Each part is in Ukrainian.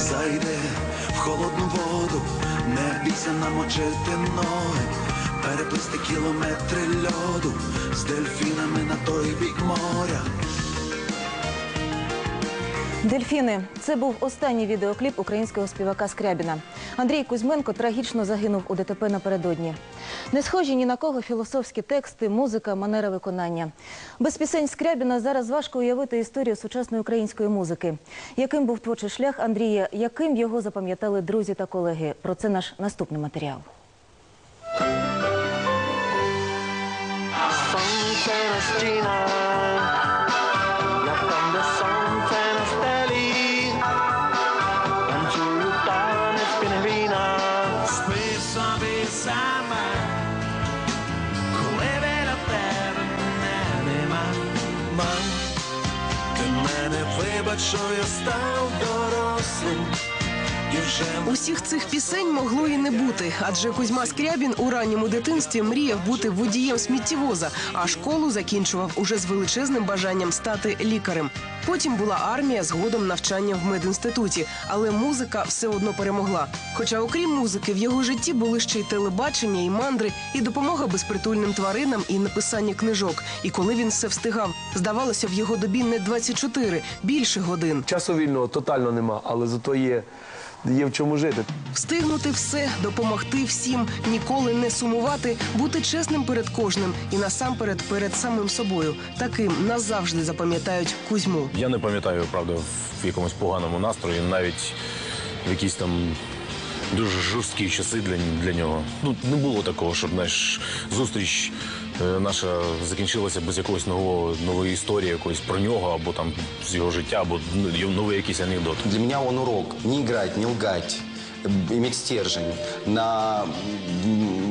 зайде в холодну воду, не бійся намочити ноги, переплисти кілометри льоду з дельфінами на той бік моря. Дельфіни це був останній відеокліп українського співака Скрябіна. Андрій Кузьменко трагічно загинув у ДТП напередодні. Не схожі ні на кого філософські тексти, музика, манера виконання. Без пісень Скрябіна зараз важко уявити історію сучасної української музики. Яким був творчий шлях Андрія, яким його запам'ятали друзі та колеги? Про це наш наступний матеріал. Strina, la що я став дорослим. Усіх цих пісень могло і не бути, адже Кузьма Скрябін у ранньому дитинстві мріяв бути водієм сміттєвоза, а школу закінчував уже з величезним бажанням стати лікарем. Потім була армія, згодом навчання в медінституті, але музика все одно перемогла. Хоча, окрім музики, в його житті були ще й телебачення, і мандри, і допомога безпритульним тваринам, і написання книжок. І коли він все встигав, здавалося, в його добі не 24, більше годин. Часу вільного тотально нема, але зато є, є в чому жити. Встигнути все, допомогти всім, ніколи не сумувати, бути чесним перед кожним і насамперед перед самим собою. Таким назавжди запам'ятають Кузьму. Я не пам'ятаю, правда, в якомусь поганому настрої, навіть в якійсь там дуже жорсткі часи для, для нього. Ну, не було такого, щоб знаєш, зустріч е, наша закінчилася без якогось нового нової історії, якоїсь про нього, або там з його життя, або ну, новий якийсь анекдот. Для мене він урок. Не грати, не лгати. Иметь стержень. На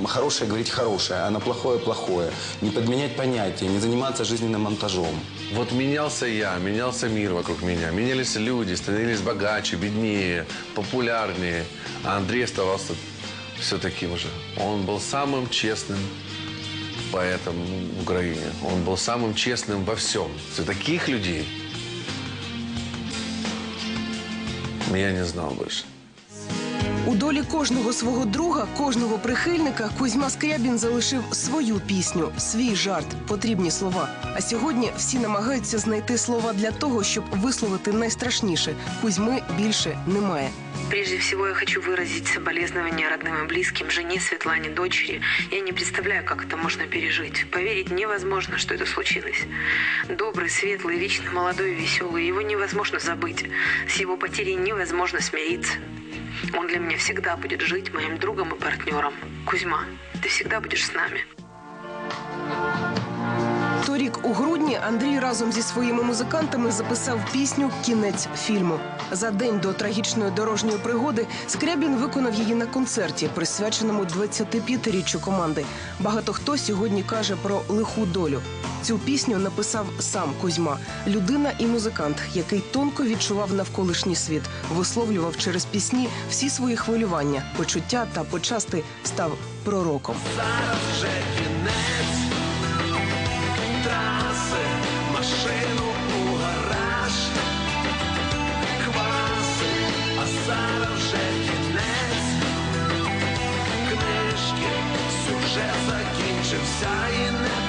хорошее говорить хорошее, а на плохое плохое. Не подменять понятия, не заниматься жизненным монтажом. Вот менялся я, менялся мир вокруг меня. Менялись люди, становились богаче, беднее, популярнее. А Андрей оставался все таким же. Он был самым честным поэтом в Украине. Он был самым честным во всем. За таких людей я не знал больше. У долі кожного свого друга, кожного прихильника Кузьма Скрябін залишив свою пісню, свій жарт, потрібні слова. А сьогодні всі намагаються знайти слова для того, щоб висловити найстрашніше. Кузьми більше немає. Прежде всего я хочу выразить соболезнования родным и близким, жене Светлане, дочери. Я не представляю, как это можно пережить. Поверить невозможно, что это случилось. Добрый, светлый, вечно молодой и веселый. Его невозможно забыть. С его потерей невозможно смириться. Он для меня всегда будет жить моим другом и партнером. Кузьма, ты всегда будешь с нами. Торік у грудні Андрій разом зі своїми музикантами записав пісню Кінець фільму. За день до трагічної дорожньої пригоди Скрябін виконав її на концерті, присвяченому 25-річчю команди. Багато хто сьогодні каже про лиху долю. Цю пісню написав сам Кузьма, людина і музикант, який тонко відчував навколишній світ, висловлював через пісні всі свої хвилювання, почуття та почасти став пророком. зараз вже траси, машину у гараж, кваси, а зараз вже кінець, книжки, сюжет закінчився і не.